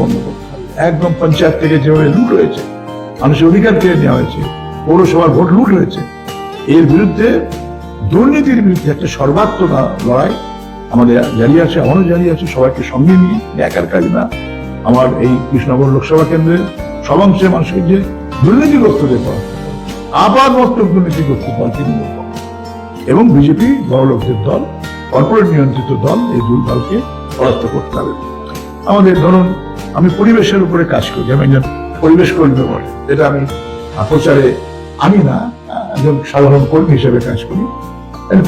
বন্ধ করতে হবে। একদম পঞ্চায়েত থেকে যেভাবে লুট হয়েছে, মানুষের অধিকার কেড়ে নেওয়া হয়েছে, পৌরসভার ভোট লুট হয়েছে, এর বিরুদ্ধে, দুর্নীতির বিরুদ্ধে একটা সর্বাত্মক লড়াই আমাদের জারি আছে, এমনও জারি আছে, সবাইকে সঙ্গে নিয়ে একার কাজ না। আমার এই কৃষ্ণনগর লোকসভা কেন্দ্রের সব অংশের মানুষকে যে দুর্নীতিগ্রস্তদের পরাস্ত করতে হবে। আপাত মস্তক দুর্নীতিগ্রস্ত দল তৃণমূল এবং বিজেপি বড় লোকদের দল, কর্পোরেট নিয়ন্ত্রিত দল, এই দুই দলকে পরাস্ত করতে হবে। আমাদের ধরুন আমি পরিবেশের উপরে কাজ করি, আমি একজন পরিবেশ কর্মী বটে যেটা আমি প্রচারে আমি না, একজন সাধারণ কর্মী হিসেবে কাজ করি।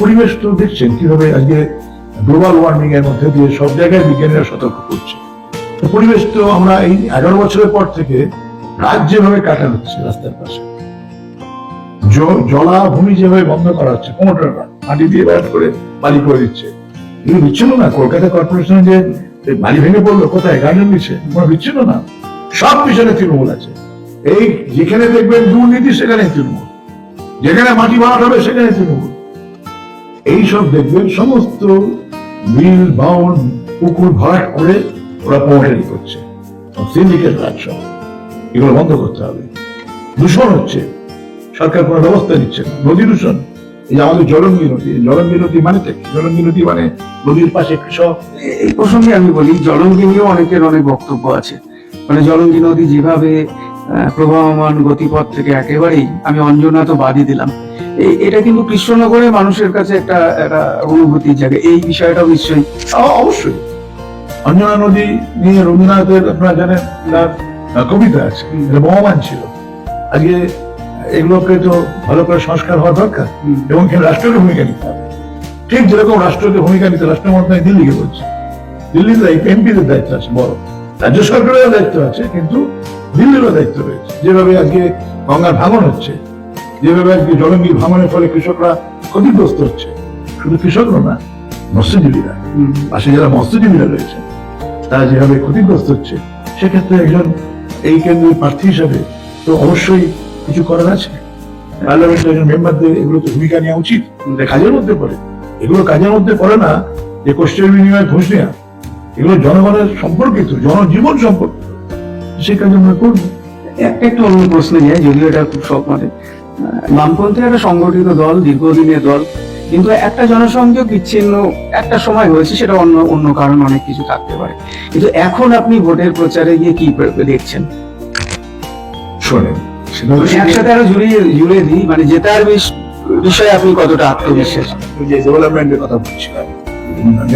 পরিবেশ তো দেখছেন কীভাবে আজকে গ্লোবাল ওয়ার্মিং এর মধ্যে দিয়ে সব জায়গায় বিজ্ঞানীরা সতর্ক করছে। পরিবেশ তো আমরা এই এগারো বছরের পর থেকে রাত যেভাবে কাটানো হচ্ছে রাস্তার পাশে, জ- জলাভূমি যেভাবে বন্ধ করা হচ্ছে কোমোটার মাটি দিয়ে ব্যাট করে বালি করে দিচ্ছে। এগুলো বিচ্ছিন্ন না, কলকাতা কর্পোরেশনে যে বালি ভেঙে পড়ল কোথায়? গার্ডেন দিচ্ছে কোনো বিচ্ছিন্ন না? সব পিছনে তৃণমূল আছে। এই যেখানে দেখবেন দুর্নীতি সেখানে তৃণমূল। যেখানে মাটি বানাতে হবে সেখানে তৃণমূল। এই সব দেখবেন সমস্ত বিল বাউন, পুকুর ভরাট করে ওরা প্রমোটারি করছে। সিন্ডিকেট রাজ সব এগুলো বন্ধ করতে হবে। দূষণ হচ্ছে। সরকার কোনো ব্যবস্থা নিচ্ছে না। নদী দূষণ। এই আমাদের জলঙ্গি নদী জলঙ্গি নদী মানে? জলঙ্গি নদী মানে নদীর পাশে কৃষক। এই প্রসঙ্গে আমি বলি জলঙ্গি নিয়েও অনেকের অনেক বক্তব্য আছে। মানে জলঙ্গি নদী যেভাবে প্রবাহমান গতিপথ থেকে একেবারেই আমি অঞ্জনা তো বাদই দিলাম। এটা কিন্তু কৃষ্ণনগরে মানুষের কাছে একটা একটা অনুভূতির জায়গা। এই বিষয়টাও নিশ্চয়ই অবশ্যই। অঞ্জনা নদী নিয়ে রবীন্দ্রনাথের আপনারা জানেন, তার কবিতা আছে, এটা বহমান ছিল। আজকে এগুলোকে তো ভালো করে সংস্কার হওয়া দরকার। এবং এখানে রাষ্ট্রকে ভূমিকা নিতে হবে। ঠিক যেরকম রাষ্ট্রকে ভূমিকা নিতে রাষ্ট্র মন্ত্রণালয় দিল্লিকে বলছে। দিল্লির দায়িত্ব এমপিদের দায়িত্ব আছে বড়। রাজ্য সরকারের দায়িত্ব আছে কিন্তু দিল্লিরও দায়িত্ব রয়েছে। যেভাবে আজকে গঙ্গার ভাঙন হচ্ছে যেভাবে আজকে জলঙ্গির ভাঙনের ফলে কৃষকরা ক্ষতিগ্রস্ত হচ্ছে শুধু কৃষকরা না মৎস্যজীবীরা। পাশে যারা মৎস্যজীবীরা রয়েছে তারা যেভাবে ক্ষতিগ্রস্ত হচ্ছে সেক্ষেত্রে একজন এই কেন্দ্রের প্রার্থী হিসাবে তো অবশ্যই কিছু করার আছে? পার্লামেন্টের একজন মেম্বারদের এগুলো তো ভূমিকা নেওয়া উচিত কাজের মধ্যে পড়ে। এগুলো কাজের মধ্যে পড়ে না যে কোষ্ঠের বিনিময়ে ঘুষ নেওয়া এগুলো জনগণের সম্পর্কিত জনজীবন সম্পর্কিত। সেই কাজ আমরা করব। একটা একটু অন্য প্রশ্নে যায় যদিও এটা খুব সব মানে বামপন্থী একটা সংগঠিত দল দীর্ঘদিনের দল কিন্তু একটা জনসংযোগ বিচ্ছিন্ন একটা সময় হয়েছে সেটা অন্য অন্য কারণ অনেক কিছু থাকতে পারে। কিন্তু এখন আপনি ভোটের প্রচারে গিয়ে কি দেখছেন? শোনেন একসাথে আরও জুড়িয়ে জুড়ে দিই মানে জেতার বিষয়ে আপনি কতটা আত্মবিশ্বাস? যে ডেভেলপমেন্টের কথা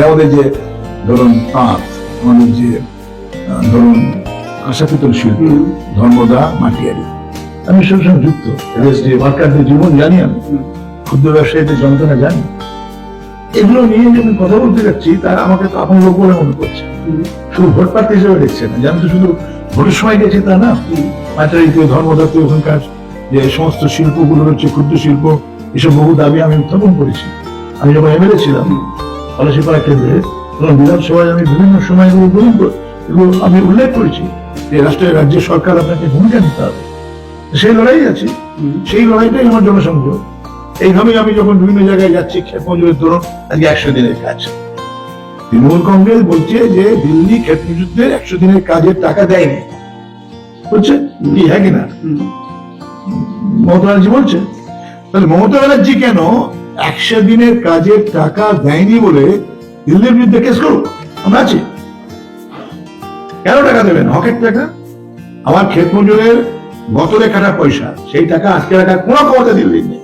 আমাদের যে ধরুন তাঁত আমাদের যে ধরুন আশা পিতল শিল্প ধর্মদা মাটিয়ারি। আমি সব সঙ্গে যুক্ত যে জীবন জানি আমি। ক্ষুদ্র ব্যবসায়ীদের যন্ত্রণা জানি। এগুলো নিয়ে যে আমি কথা বলতে যাচ্ছি তা আমাকে তো আপন লোক বলে মনে করছে। শুধু ভোট প্রার্থী হিসেবে দেখছে না। যে আমি তো শুধু ভোটের সময় গেছি তা না। মাটারিতে ধর্মদাতে ওখানকার যে সমস্ত শিল্পগুলো রয়েছে ক্ষুদ্র শিল্প এসব বহু দাবি আমি উত্থাপন করেছি। আমি যখন এমএলএ ছিলাম পলাশিপাড়া কেন্দ্রে তখন বিধানসভায় আমি বিভিন্ন সময় এগুলো গ্রহণ এগুলো আমি উল্লেখ করেছি যে রাষ্ট্রের রাজ্যের সরকার আপনাকে ভূমিকা নিতে হবে। সেই লড়াই আছে সেই লড়াইটাই আমার জনসংযোগ। এইভাবেই আমি যখন বিভিন্ন জায়গায় যাচ্ছি ক্ষেত মজুরের ধরুন আজকে একশো দিনের কাজ। তৃণমূল কংগ্রেস বলছে যে দিল্লি ক্ষেত মজুরদের একশো দিনের কাজের টাকা দেয়নি। বলছে, কি হ্যাঁ মমতা ব্যানার্জি বলছে, তাহলে মমতা ব্যানার্জি কেন একশো দিনের কাজের টাকা দেয়নি বলে দিল্লির বিরুদ্ধে কেস করব আমরা আছি। কেন টাকা দেবেন? হকের টাকা আমার ক্ষেত মজুরের গতরে কাটা পয়সা, সেই টাকা আজকে রাখার কোনো ক্ষমতা দিল্লির নেই।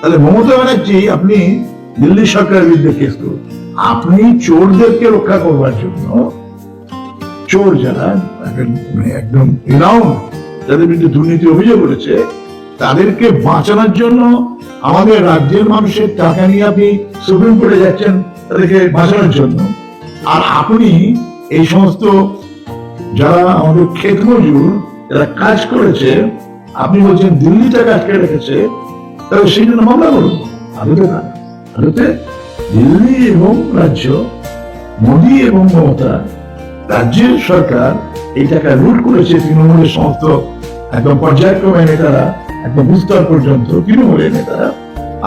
তাহলে মমতা ব্যানার্জি, আপনি দিল্লি সরকারের বিরুদ্ধে কেস করুন। আপনি চোরদেরকে রক্ষা করবার জন্য চোর যারা মানে একদম ইনাউন যাদের বিরুদ্ধে দুর্নীতি অভিযোগ করেছে, তাদেরকে বাঁচানোর জন্য আমাদের রাজ্যের মানুষের টাকা নিয়ে আপনি সুপ্রিম কোর্টে যাচ্ছেন, তাদেরকে বাঁচানোর জন্য। আর আপনি এই সমস্ত যারা আমাদের ক্ষেত মজুর, যারা কাজ করেছে, আপনি বলছেন দিল্লি টাকা আটকে রেখেছে, তাহলে সেই জন্য মামলা করুন। আদতে না দিল্লি এবং রাজ্য মোদী এবং মমতা রাজ্যের সরকার এই টাকা লুট করেছে তৃণমূলের সমস্ত একদম পর্যায়ক্রমে নেতারা, একদম বুস্তর পর্যন্ত তৃণমূলের নেতারা।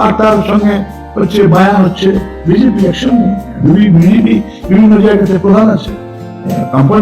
আর তার সঙ্গে হচ্ছে মায়া হচ্ছে, বিজেপি একসঙ্গে বিজেপি বিভিন্ন জায়গাতে প্রধান আছে। কোম্পানি